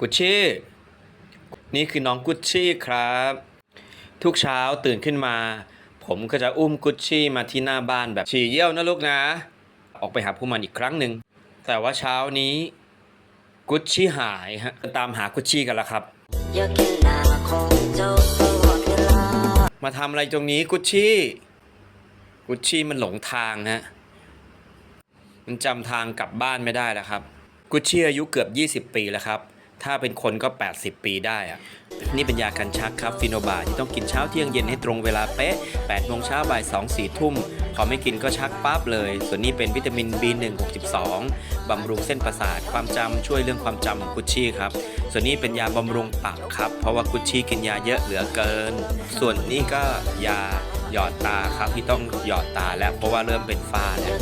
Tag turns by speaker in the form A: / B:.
A: กุชชี่ นี่คือน้องกุชชี่ครับ ทุกเช้าตื่นขึ้นมา ผมก็จะอุ้มกุชชี่มาที่หน้าบ้านแบบฉี่เยี่ยวนะลูกนะ ออกไปหาผู้มันอีกครั้งหนึ่ง แต่ว่าเช้านี้กุชชี่หายฮะตามหากุชชี่กันแล้วครับ มาทำอะไรตรงนี้กุชชี่ กุชชี่มันหลงทางฮะมันจำทางกลับบ้านไม่ได้แล้วครับ กุชชี่อายุเกือบ 20 ปีแล้วครับ ถ้าเป็นคนก็ 80 ปีได้อะนี่เป็นยากันชักครับฟิโนบาที่ต้องกินเช้าเที่ยงเย็นให้ตรงเวลาเป๊ะ8โมงเช้าบ่าย2 4ทุ่ม พอไม่กินก็ชักปั๊บเลย ส่วนนี้เป็นวิตามิน B1 62บำรุงเส้นประสาทความจำช่วยเรื่องความจำของกุชชี่ครับ ส่วนนี้เป็นยาบำรุงปากครับ เพราะว่ากุชชี่กินยาเยอะเหลือเกิน ส่วนนี้ก็ยาหยอดตาครับที่ต้องหยอดตาแล้วเพราะว่าเริ่มเป็นฝ้าแล้ว